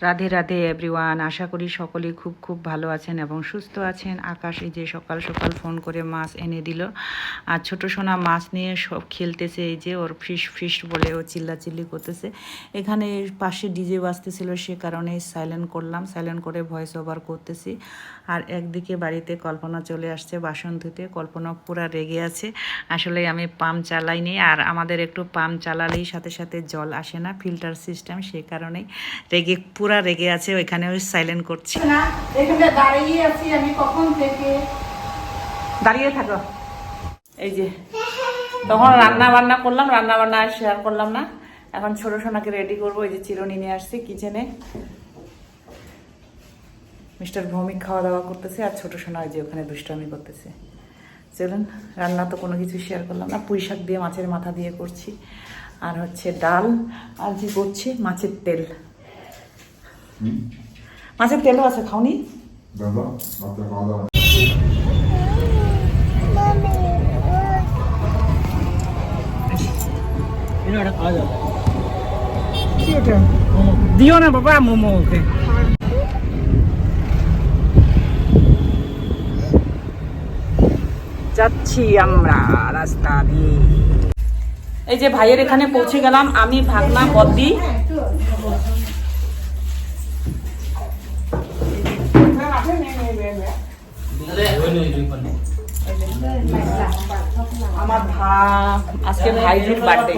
Radhe Radhe everyone আশা করি সকলেই খুব খুব ভালো আছেন এবং সুস্থ আছেন। আকাশ এই যে সকাল সকাল ফোন করে মাছ এনে দিল। আর ছোট সোনা মাছ নিয়ে সব খেলতেছে এই যে ওর ফিশ ফিশ বলে ও চিল্লাচিল্লি করতেছে। এখানে পাশে ডিজে বাজতেছিল সে কারণে সাইলেন্ট করলাম সাইলেন্ট করে ভয়েস ওভার করতেছি। আর একদিকে বাড়িতে কল্পনা চলে আসছে বাসন ধুতে কল্পনা পুরা রেগে আছে। আসলে আমি পাম্প চালাইনি আর আমাদের একটু পাম্প চালালেই সাথে সাথে জল আসে না ফিল্টার সিস্টেম সেই কারণেই রেগে পুরা রেগে আছে ওইখানে ওই সাইলেন্ট করছি। না এখানে দাঁড়িয়ে আছি আমি কখন থেকে? দাঁড়িয়ে থাকো। এই যে তখন রান্না বান্না করলাম রান্না বান্না আর শেয়ার করলাম না। এখন ছোট সোনাকে রেডি করব এই যে চিরুনি নিয়ে আসছি কিচেনে মিস্টার ভৌমিক খাওয়া দাওয়া করতেছে আর ছোট সোনা যে ওখানে দুষ্টামি করতেছে। চলুন রান্না তো কোনো কিছু শেয়ার করলাম না। পুঁই শাক দিয়ে মাছের মাথা দিয়ে করছি। আর হচ্ছে ডাল আর কি করছি? মাছের তেল। মাছের তেলও আছে খাওনি? দিও না বাবা, মোমো ওকে। যাচ্ছি আমরা রাস্তা দিয়ে। এই যে ভাইয়ের এখানে পৌঁছে গেলাম, আমি, ভাগনা, বদ্দি। আমার ভা আজকে ভাইজির বার্থডে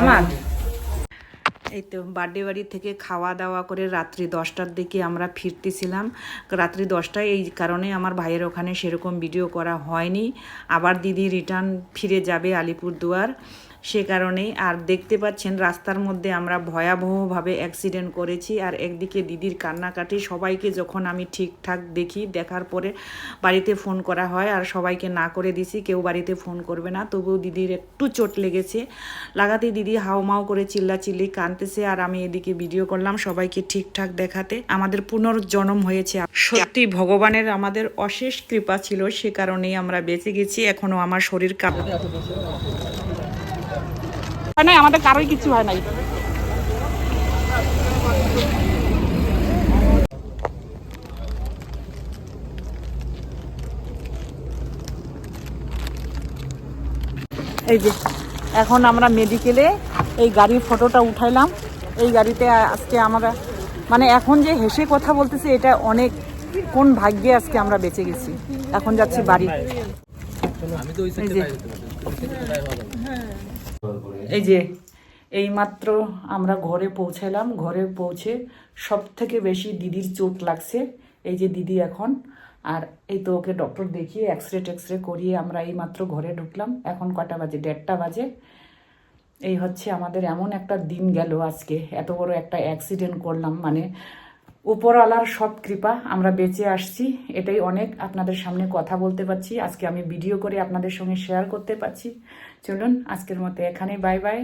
আমার? এই তো বার্থডে বাড়ি থেকে খাওয়া দাওয়া করে রাত্রি দশটার দিকে আমরা ফিরতেছিলাম। রাত্রি দশটায় এই কারণে আমার ভাইয়ের ওখানে সেরকম ভিডিও করা হয়নি। আবার দিদি রিটার্ন ফিরে যাবে আলিপুরদুয়ার। সে কারণেই। আর দেখতে পাচ্ছেন, রাস্তার মধ্যে আমরা ভয়াবহভাবে অ্যাক্সিডেন্ট করেছি। আর একদিকে দিদির কান্নাকাটি, সবাইকে যখন আমি ঠিকঠাক দেখি, দেখার পরে বাড়িতে ফোন করা হয়। আর সবাইকে না করে দিছি, কেউ বাড়িতে ফোন করবে না। তবুও দিদির একটু চোট লেগেছে। লাগাতে দিদি হাউমাউ করে চিল্লাচিল্লি কানতেছে আর আমি এদিকে ভিডিও করলাম সবাইকে ঠিকঠাক দেখাতে। আমাদের পুনর্জন্ম হয়েছে। সত্যি ভগবানের আমাদের অশেষ কৃপা ছিল, সে কারণেই আমরা বেঁচে গেছি। এখনও আমার শরীর কাঁপ হয় নাই আমাদের কারোই কিছু হয় নাই। এই যে এখন আমরা মেডিকেলে এই গাড়ির ফটোটা উঠাইলাম। এই গাড়িতে আজকে আমরা মানে এখন যে হেসে কথা বলতেছি এটা অনেক কোন ভাগ্যে আজকে আমরা বেঁচে গেছি। এখন যাচ্ছি বাড়ি। এই যে। এই যে এইমাত্র আমরা ঘরে পৌঁছালাম। ঘরে পৌঁছে সব থেকে বেশি দিদির চোট লাগছে। এই যে দিদি এখন, আর এই তো ওকে ডক্টর দেখিয়ে এক্স রে টেক্স রে করিয়ে আমরা এই মাত্র ঘরে ঢুকলাম। এখন কটা বাজে? দেড়টা বাজে। এই হচ্ছে আমাদের এমন একটা দিন গেল আজকে। এত বড় একটা অ্যাক্সিডেন্ট করলাম মানে উপরওয়ালার সব কৃপা, আমরা বেঁচে আসছি, এটাই অনেক আপনাদের সামনে কথা বলতে পারছি, আজকে আমি ভিডিও করে আপনাদের সঙ্গে শেয়ার করতে পারছি। চলুন, আজকের মতো এখানে বাই বাই